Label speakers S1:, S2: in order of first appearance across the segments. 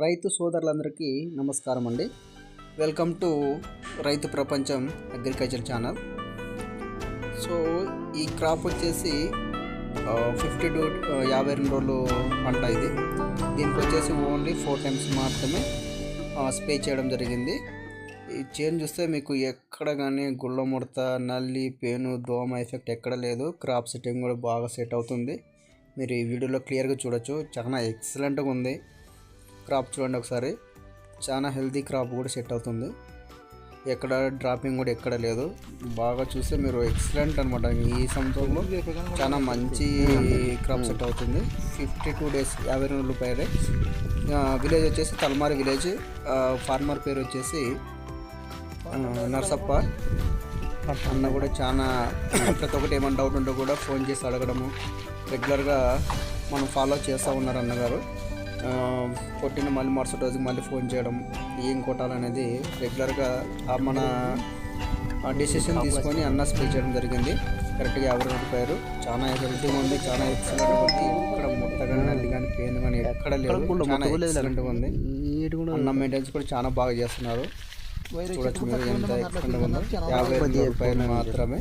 S1: రైతు సోదరులందరికీ నమస్కారం అండి welcome to Raithu Prapancham agriculture channel. So ఈ క్రాప్ వచ్చేసి ఫిఫ్టీ టు యాభై రెండు రోజులు పంట ఇది. దీనికి వచ్చేసి ఓన్లీ ఫోర్ టైమ్స్ మాత్రమే స్ప్రే చేయడం జరిగింది. ఈ చేను చూస్తే మీకు ఎక్కడ కానీ గుళ్ళ ముడత నల్లి పేను దోమ ఎఫెక్ట్ ఎక్కడ లేదు. క్రాప్ సెట్టింగ్ కూడా బాగా సెట్ అవుతుంది. మీరు ఈ వీడియోలో క్లియర్గా చూడొచ్చు. చాలా ఎక్సలెంట్గా ఉంది. క్రాప్ చూడండి ఒకసారి. చాలా హెల్తీ క్రాప్ కూడా సెట్ అవుతుంది. ఎక్కడ డ్రాపింగ్ కూడా ఎక్కడ లేదు. బాగా చూస్తే మీరు ఎక్సలెంట్ అనమాట ఈ సంవత్సరంలో చాలా మంచి క్రాప్ సెట్ అవుతుంది. ఫిఫ్టీ టూ డేస్ యాభై రెండు రూపాయలే. విలేజ్ వచ్చేసి తలమారి విలేజ్. ఫార్మర్ పేరు వచ్చేసి నర్సప్ప. అన్న కూడా చాలా ప్రతి ఒక్కటి ఏమైనా డౌట్ ఉంటే కూడా ఫోన్ చేసి అడగడము. రెగ్యులర్గా మనం ఫాలో చేస్తూ ఉన్నారు అన్నగారు. కొట్టిన మళ్ళీ మరుసటి రోజుకి మళ్ళీ ఫోన్ చేయడం ఏం కొట్టాలనేది రెగ్యులర్గా మన డెసిషన్ తీసుకొని అన్న స్ప్రే చేయడం జరిగింది. కరెక్ట్గా యాభై రూపాయలు చాలా హెల్తీగా ఉంది చాలా ఎక్సలెంట్ ఉంది. ఇక్కడ ముట్ట కానీ నల్లి కానీ పెయిన్ కానీ ఎక్కడ లేదు చాలా ఎక్సలెంట్గా ఉంది. అన్న మెయింటెనెన్స్ కూడా చాలా బాగా చేస్తున్నారు. చూడొచ్చు మీరు ఎంత ఎక్సలెంట్గా ఉందో. యాభై రూపాయలు మాత్రమే.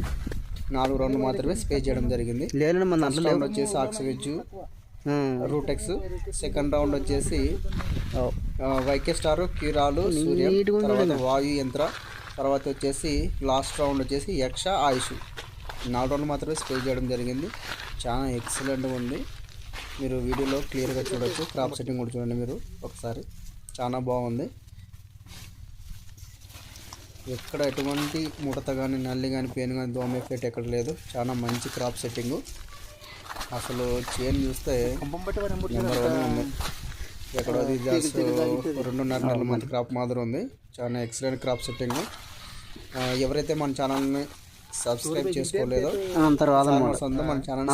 S1: నాలుగు రౌండ్లు మాత్రమే స్ప్రే చేయడం జరిగింది.
S2: లేదండి మన
S1: వచ్చేసి ఆక్సివెజ్. రూటెక్స్ సెకండ్ రౌండ్ వచ్చేసి వైకే స్టార్ క్యూరాలు సూర్యం తర్వాత వాయు యంత్ర తర్వాత వచ్చేసి లాస్ట్ రౌండ్ వచ్చేసి యక్ష ఆయుష్ నాలుగు రౌండ్ మాత్రమే స్ప్రే చేయడం జరిగింది. చాలా ఎక్సలెంట్గా ఉంది. మీరు వీడియోలో క్లియర్గా చూడొచ్చు. క్రాప్ సెట్టింగ్ కూడా చూడండి మీరు ఒకసారి. చాలా బాగుంది. ఎక్కడ ఎటువంటి ముడత కానీ నల్లి కానీ పేను కానీ దోమ ఎఫెక్ట్ ఎక్కడ లేదు. చాలా మంచి క్రాప్ సెట్టింగు అసలు చేను చూస్తే నెంబర్ వన్ ఉంది. ఎక్కడో అది జస్ట్ రెండున్నర నెలల మంది క్రాప్ మాదిరి ఉంది. చాలా ఎక్సలెంట్ క్రాప్ సెట్టింగ్ ఎవరైతే మన ఛానల్ని సబ్స్క్రైబ్ చేసుకోలేదో
S2: తర్వాత
S1: మన ఛానల్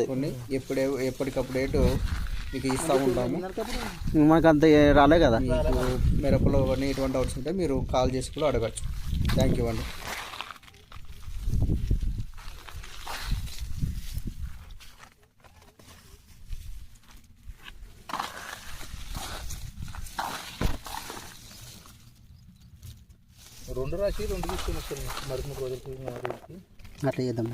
S1: చేసుకోండి ఎప్పుడే ఎప్పటికప్పుడు ఏటు మీకు ఇస్తూ ఉంటాము.
S2: మనకు అంత రాలే కదా?
S1: మీకు మిరపలో కానీ ఎటువంటి డౌట్స్ ఉంటే మీరు కాల్ చేసి కూడా అడగచ్చు. థ్యాంక్ యూ అండి.
S3: రెండు రాసి రెండు తీసుకొని వస్తాను మరి మూడు రోజులకి నాలుగు రోజులకి
S2: అట్లా చేద్దాం